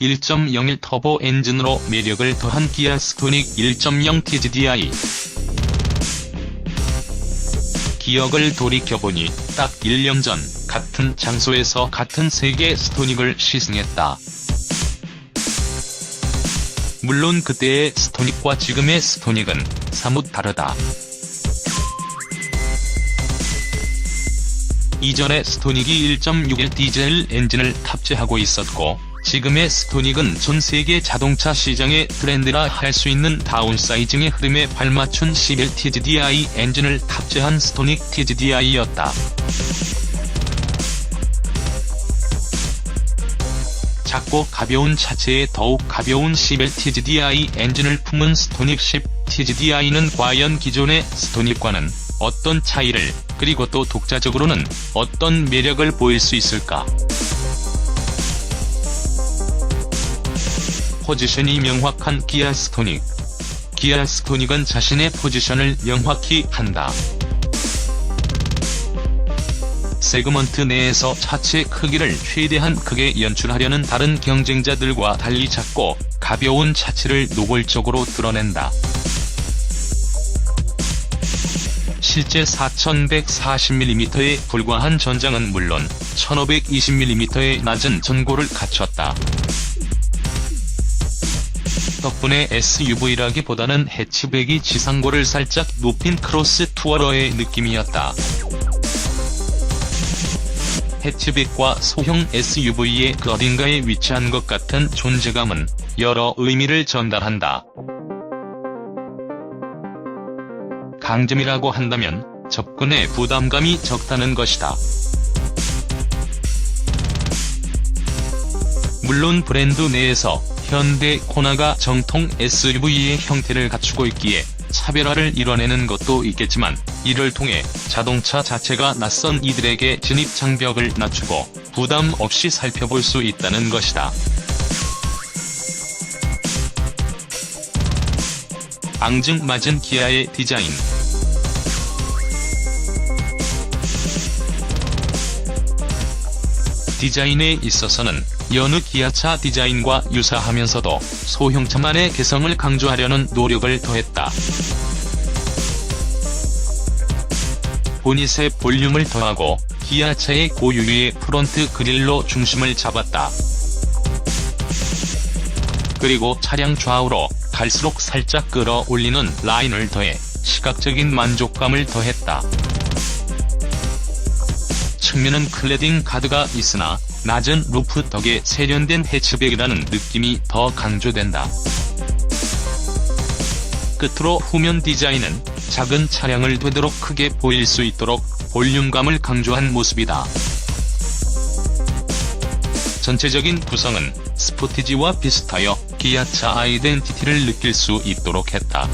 1.01 터보 엔진으로 매력을 더한 기아 스토닉 1.0 TGDI. 기억을 돌이켜보니 딱 1년 전 같은 장소에서 같은 색의 스토닉을 시승했다. 물론 그때의 스토닉과 지금의 스토닉은 사뭇 다르다. 이전의 스토닉이 1.61 디젤 엔진을 탑재하고 있었고, 지금의 스토닉은 전 세계 자동차 시장의 트렌드라 할 수 있는 다운사이징의 흐름에 발맞춘 11 TGDI 엔진을 탑재한 스토닉 TGDI였다. 작고 가벼운 차체에 더욱 가벼운 11 TGDI 엔진을 품은 스토닉 10 TGDI는 과연 기존의 스토닉과는 어떤 차이를, 그리고 또 독자적으로는 어떤 매력을 보일 수 있을까? 포지션이 명확한 기아 스토닉. 기아 스토닉은 자신의 포지션을 명확히 한다. 세그먼트 내에서 차체 크기를 최대한 크게 연출하려는 다른 경쟁자들과 달리 작고 가벼운 차체를 노골적으로 드러낸다. 실제 4140mm에 불과한 전장은 물론 1520mm의 낮은 전고를 갖췄다. 덕분에 SUV라기보다는 해치백이 지상고를 살짝 높인 크로스 투어러의 느낌이었다. 해치백과 소형 SUV의 그 어딘가에 위치한 것 같은 존재감은 여러 의미를 전달한다. 강점이라고 한다면 접근의 부담감이 적다는 것이다. 물론 브랜드 내에서 현대 코나가 정통 SUV의 형태를 갖추고 있기에 차별화를 이뤄내는 것도 있겠지만 이를 통해 자동차 자체가 낯선 이들에게 진입 장벽을 낮추고 부담 없이 살펴볼 수 있다는 것이다. 앙증맞은 기아의 디자인 디자인에 있어서는 여느 기아차 디자인과 유사하면서도 소형차만의 개성을 강조하려는 노력을 더했다. 보닛에 볼륨을 더하고 기아차의 고유의 프론트 그릴로 중심을 잡았다. 그리고 차량 좌우로 갈수록 살짝 끌어올리는 라인을 더해 시각적인 만족감을 더했다. 측면은 클래딩 가드가 있으나 낮은 루프 덕에 세련된 해치백이라는 느낌이 더 강조된다. 끝으로 후면 디자인은 작은 차량을 되도록 크게 보일 수 있도록 볼륨감을 강조한 모습이다. 전체적인 구성은 스포티지와 비슷하여 기아차 아이덴티티를 느낄 수 있도록 했다.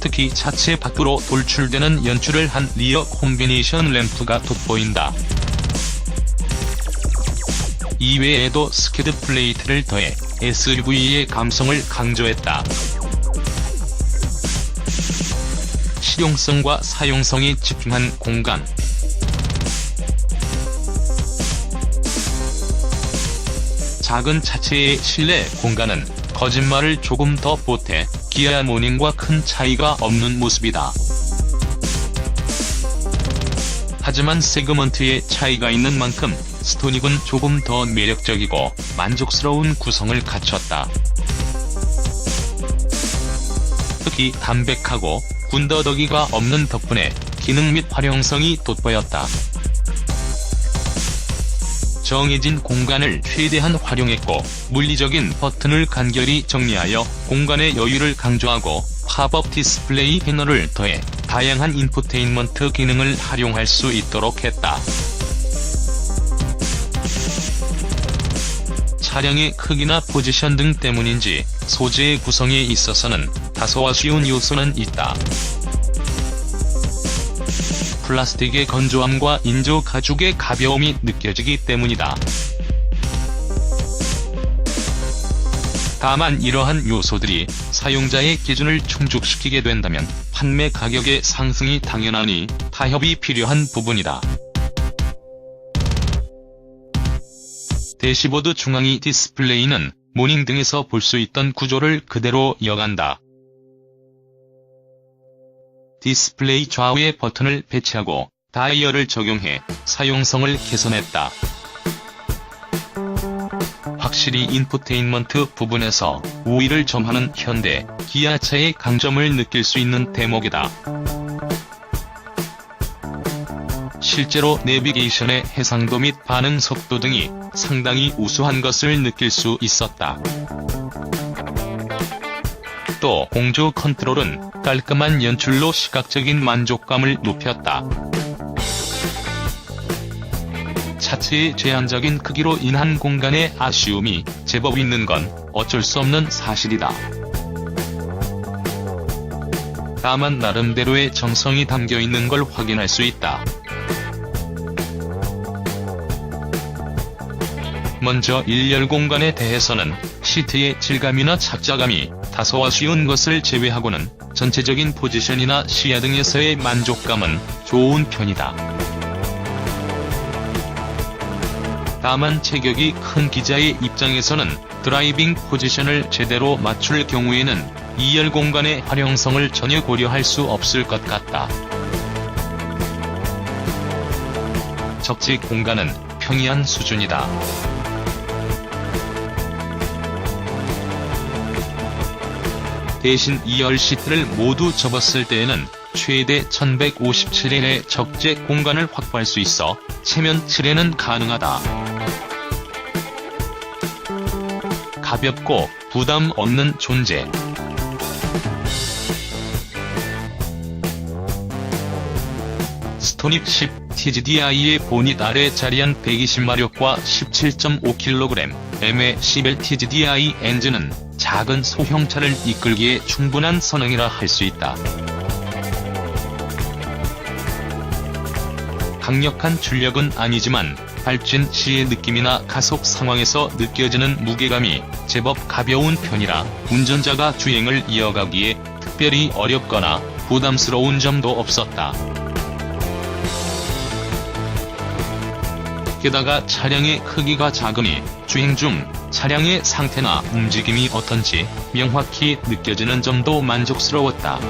특히 차체 밖으로 돌출되는 연출을 한 리어 콤비네이션 램프가 돋보인다. 이외에도 스키드 플레이트를 더해 SUV의 감성을 강조했다. 실용성과 사용성이 집중한 공간 작은 차체의 실내 공간은 거짓말을 조금 더 보태 기아 모닝과 큰 차이가 없는 모습이다. 하지만 세그먼트의 차이가 있는 만큼 스토닉은 조금 더 매력적이고 만족스러운 구성을 갖췄다. 특히 담백하고 군더더기가 없는 덕분에 기능 및 활용성이 돋보였다. 정해진 공간을 최대한 활용했고 물리적인 버튼을 간결히 정리하여 공간의 여유를 강조하고 팝업 디스플레이 패널을 더해 다양한 인포테인먼트 기능을 활용할 수 있도록 했다. 차량의 크기나 포지션 등 때문인지 소재의 구성에 있어서는 다소 아쉬운 요소는 있다. 플라스틱의 건조함과 인조 가죽의 가벼움이 느껴지기 때문이다. 다만 이러한 요소들이 사용자의 기준을 충족시키게 된다면 판매 가격의 상승이 당연하니 타협이 필요한 부분이다. 대시보드 중앙이 디스플레이는 모닝 등에서 볼 수 있던 구조를 그대로 이어간다. 디스플레이 좌우에 버튼을 배치하고 다이얼을 적용해 사용성을 개선했다. 확실히 인포테인먼트 부분에서 우위를 점하는 현대, 기아차의 강점을 느낄 수 있는 대목이다. 실제로 내비게이션의 해상도 및 반응 속도 등이 상당히 우수한 것을 느낄 수 있었다. 또 공조 컨트롤은 깔끔한 연출로 시각적인 만족감을 높였다. 차체의 제한적인 크기로 인한 공간의 아쉬움이 제법 있는 건 어쩔 수 없는 사실이다. 다만 나름대로의 정성이 담겨 있는 걸 확인할 수 있다. 먼저 일열 공간에 대해서는 시트의 질감이나 착자감이 다소 아쉬운 것을 제외하고는 전체적인 포지션이나 시야 등에서의 만족감은 좋은 편이다. 다만 체격이 큰 기자의 입장에서는 드라이빙 포지션을 제대로 맞출 경우에는 2열 공간의 활용성을 전혀 고려할 수 없을 것 같다. 적지 공간은 평이한 수준이다. 대신 2열 시트를 모두 접었을 때에는 최대 1157일의 적재 공간을 확보할 수 있어 체면 7회는 가능하다. 가볍고 부담 없는 존재. 스토닉 10 TGDI의 보닛 아래 자리한 120마력과 17.5kg의 11 TGDI 엔진은 작은 소형차를 이끌기에 충분한 성능이라 할 수 있다. 강력한 출력은 아니지만 발진 시의 느낌이나 가속 상황에서 느껴지는 무게감이 제법 가벼운 편이라 운전자가 주행을 이어가기에 특별히 어렵거나 부담스러운 점도 없었다. 게다가 차량의 크기가 작으니 주행 중 차량의 상태나 움직임이 어떤지 명확히 느껴지는 점도 만족스러웠다.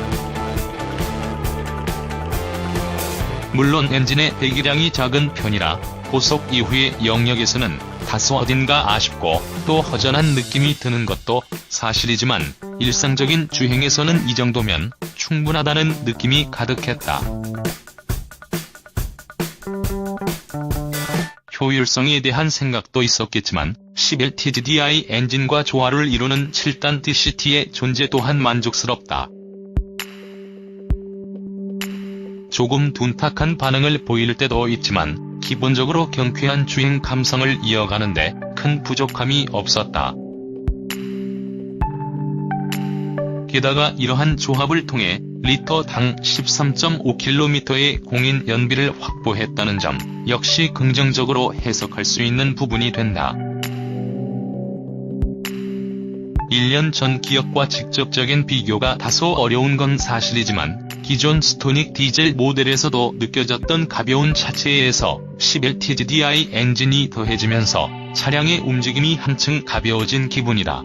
물론 엔진의 배기량이 작은 편이라 고속 이후의 영역에서는 다소 어딘가 아쉽고 또 허전한 느낌이 드는 것도 사실이지만 일상적인 주행에서는 이 정도면 충분하다는 느낌이 가득했다. 효율성에 대한 생각도 있었겠지만 11TGDI 엔진과 조화를 이루는 7단 DCT의 존재 또한 만족스럽다. 조금 둔탁한 반응을 보일 때도 있지만 기본적으로 경쾌한 주행 감성을 이어가는데 큰 부족함이 없었다. 게다가 이러한 조합을 통해 리터당 13.5km의 공인 연비를 확보했다는 점 역시 긍정적으로 해석할 수 있는 부분이 된다. 1년 전 기억과 직접적인 비교가 다소 어려운 건 사실이지만 기존 스토닉 디젤 모델에서도 느껴졌던 가벼운 차체에서 11TGDI 엔진이 더해지면서 차량의 움직임이 한층 가벼워진 기분이다.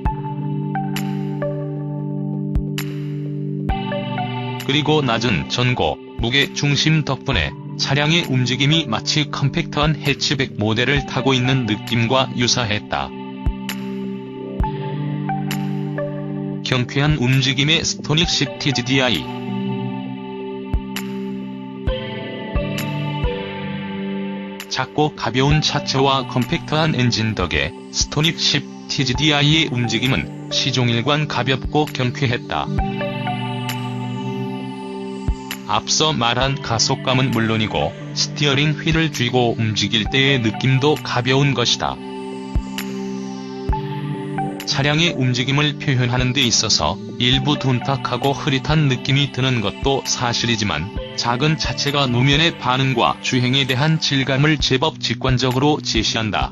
그리고 낮은 전고, 무게 중심 덕분에 차량의 움직임이 마치 컴팩트한 해치백 모델을 타고 있는 느낌과 유사했다. 경쾌한 움직임의 스토닉 10 TGDI 작고 가벼운 차체와 컴팩트한 엔진 덕에 스토닉 10 TGDI의 움직임은 시종일관 가볍고 경쾌했다. 앞서 말한 가속감은 물론이고 스티어링 휠을 쥐고 움직일 때의 느낌도 가벼운 것이다. 차량의 움직임을 표현하는 데 있어서 일부 둔탁하고 흐릿한 느낌이 드는 것도 사실이지만 작은 차체가 노면의 반응과 주행에 대한 질감을 제법 직관적으로 제시한다.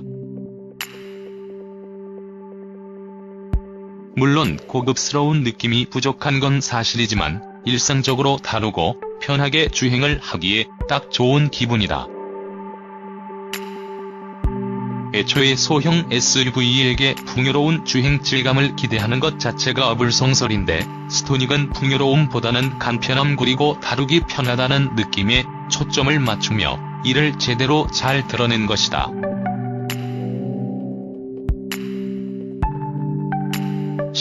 물론 고급스러운 느낌이 부족한 건 사실이지만 일상적으로 다루고 편하게 주행을 하기에 딱 좋은 기분이다. 애초에 소형 SUV에게 풍요로운 주행 질감을 기대하는 것 자체가 어불성설인데 스토닉은 풍요로움보다는 간편함 그리고 다루기 편하다는 느낌에 초점을 맞추며 이를 제대로 잘 드러낸 것이다.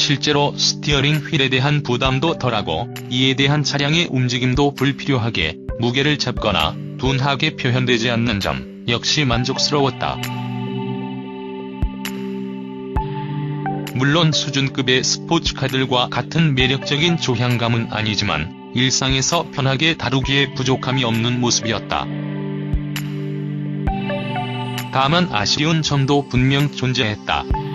실제로 스티어링 휠에 대한 부담도 덜하고 이에 대한 차량의 움직임도 불필요하게 무게를 잡거나 둔하게 표현되지 않는 점 역시 만족스러웠다. 물론 수준급의 스포츠카들과 같은 매력적인 조향감은 아니지만 일상에서 편하게 다루기에 부족함이 없는 모습이었다. 다만 아쉬운 점도 분명 존재했다.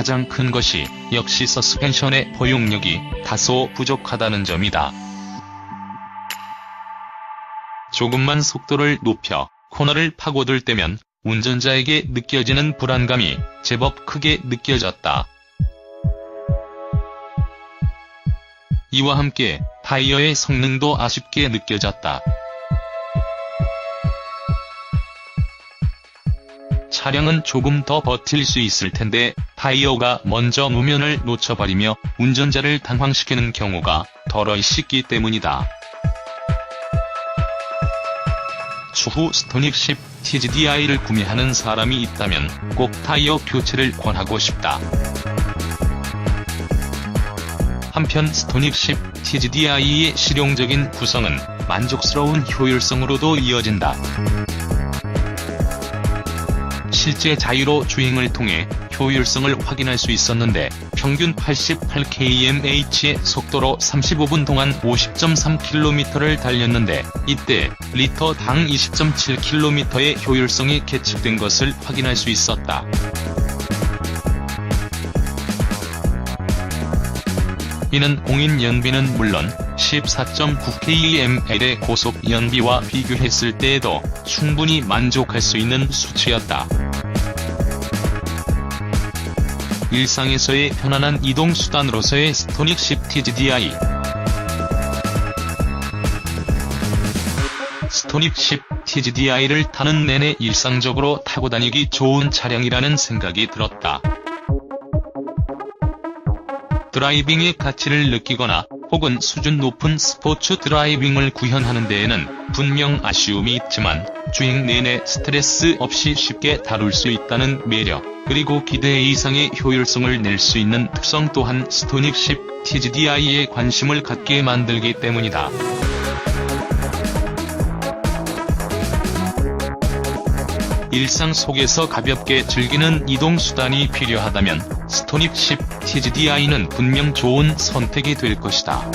가장 큰 것이 역시 서스펜션의 포용력이 다소 부족하다는 점이다. 조금만 속도를 높여 코너를 파고들 때면 운전자에게 느껴지는 불안감이 제법 크게 느껴졌다. 이와 함께 타이어의 성능도 아쉽게 느껴졌다. 차량은 조금 더 버틸 수 있을 텐데 타이어가 먼저 무면을 놓쳐버리며 운전자를 당황시키는 경우가 덜어 있기 때문이다. 추후 스토닉 10 TGDI를 구매하는 사람이 있다면 꼭 타이어 교체를 권하고 싶다. 한편 스토닉 10 TGDI의 실용적인 구성은 만족스러운 효율성으로도 이어진다. 실제 자유로 주행을 통해 효율성을 확인할 수 있었는데 평균 88kmh의 속도로 35분 동안 50.3km를 달렸는데 이때 리터당 20.7km의 효율성이 계측된 것을 확인할 수 있었다. 이는 공인 연비는 물론 14.9kml의 고속 연비와 비교했을 때에도 충분히 만족할 수 있는 수치였다. 일상에서의 편안한 이동 수단으로서의 스토닉 10 TGDI 스토닉 10 TGDI를 타는 내내 일상적으로 타고 다니기 좋은 차량이라는 생각이 들었다. 드라이빙의 가치를 느끼거나 혹은 수준 높은 스포츠 드라이빙을 구현하는 데에는 분명 아쉬움이 있지만 주행 내내 스트레스 없이 쉽게 다룰 수 있다는 매력, 그리고 기대 이상의 효율성을 낼 수 있는 특성 또한 스토닉 10 TGDI에 관심을 갖게 만들기 때문이다. 일상 속에서 가볍게 즐기는 이동 수단이 필요하다면 스토닉 10 TGDI는 분명 좋은 선택이 될 것이다.